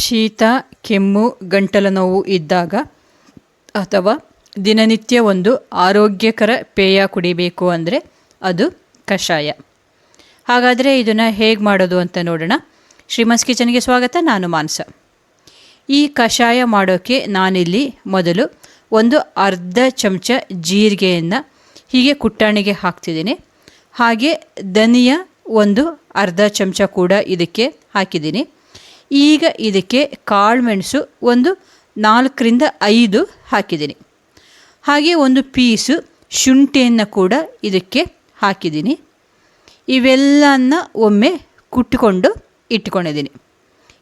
ಶೀತ, ಕೆಮ್ಮು, ಗಂಟಲು ನೋವು ಇದ್ದಾಗ ಅಥವಾ ದಿನನಿತ್ಯ ಒಂದು ಆರೋಗ್ಯಕರ ಪೇಯ ಕುಡಿಬೇಕು ಅಂದರೆ ಅದು ಕಷಾಯ. ಹಾಗಾದರೆ ಇದನ್ನು ಹೇಗೆ ಮಾಡೋದು ಅಂತ ನೋಡೋಣ. ಶ್ರೀಮಸ್ ಕಿಚನ್ಗೆ ಸ್ವಾಗತ, ನಾನು ಮಾನಸ. ಈ ಕಷಾಯ ಮಾಡೋಕ್ಕೆ ನಾನಿಲ್ಲಿ ಮೊದಲು ಒಂದು ಅರ್ಧ ಚಮಚ ಜೀರಿಗೆಯನ್ನು ಹೀಗೆ ಕುಟ್ಟಾಣಿಗೆ ಹಾಕ್ತಿದ್ದೀನಿ. ಹಾಗೆ ಧನಿಯ ಒಂದು ಅರ್ಧ ಚಮಚ ಕೂಡ ಇದಕ್ಕೆ ಹಾಕಿದ್ದೀನಿ. ಈಗ ಇದಕ್ಕೆ ಕಾಳುಮೆಣಸು ಒಂದು ನಾಲ್ಕರಿಂದ ಐದು ಹಾಕಿದ್ದೀನಿ. ಹಾಗೆ ಒಂದು ಪೀಸು ಶುಂಠಿಯನ್ನು ಕೂಡ ಇದಕ್ಕೆ ಹಾಕಿದ್ದೀನಿ. ಇವೆಲ್ಲನ್ನ ಒಮ್ಮೆ ಕುಟ್ಟಿಕೊಂಡು ಇಟ್ಕೊಂಡಿದ್ದೀನಿ.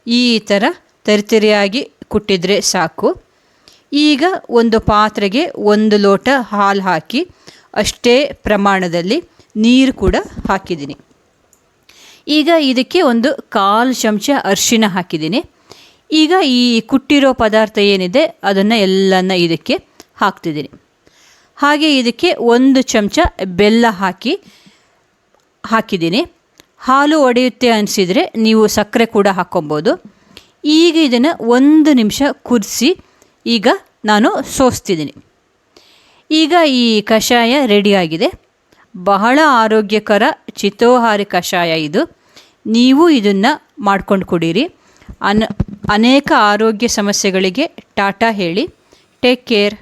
ಈ ಥರ ತರಿತರಿಯಾಗಿ ಕುಟ್ಟಿದರೆ ಸಾಕು. ಈಗ ಒಂದು ಪಾತ್ರೆಗೆ ಒಂದು ಲೋಟ ಹಾಲು ಹಾಕಿ ಅಷ್ಟೇ ಪ್ರಮಾಣದಲ್ಲಿ ನೀರು ಕೂಡ ಹಾಕಿದ್ದೀನಿ. ಈಗ ಇದಕ್ಕೆ ಒಂದು ಕಾಲು ಚಮಚ ಅರಿಶಿನ ಹಾಕಿದ್ದೀನಿ. ಈಗ ಈ ಕುಟ್ಟಿರೋ ಪದಾರ್ಥ ಏನಿದೆ, ಅದನ್ನು ಎಲ್ಲನ ಇದಕ್ಕೆ ಹಾಕ್ತಿದ್ದೀನಿ. ಹಾಗೆ ಇದಕ್ಕೆ ಒಂದು ಚಮಚ ಬೆಲ್ಲ ಹಾಕಿ, ಹಾಕಿದ್ದೀನಿ. ಹಾಲು ಒಡೆಯುತ್ತೆ ಅನಿಸಿದರೆ ನೀವು ಸಕ್ಕರೆ ಕೂಡ ಹಾಕ್ಕೊಬೋದು. ಈಗ ಇದನ್ನು ಒಂದು ನಿಮಿಷ ಕುದಿಸಿ ಈಗ ನಾನು ಸೋಸ್ತಿದ್ದೀನಿ. ಈಗ ಈ ಕಷಾಯ ರೆಡಿಯಾಗಿದೆ ಬಹಳ ಆರೋಗ್ಯಕರ ಚಿತೋಹಾರಿ ಕಷಾಯ ಇದು. ನೀವು ಇದನ್ನು ಮಾಡ್ಕೊಂಡು ಕುಡೀರಿ. ಅನ್ ಅನೇಕ ಆರೋಗ್ಯ ಸಮಸ್ಯೆಗಳಿಗೆ ಟಾಟಾ ಹೇಳಿ. Take care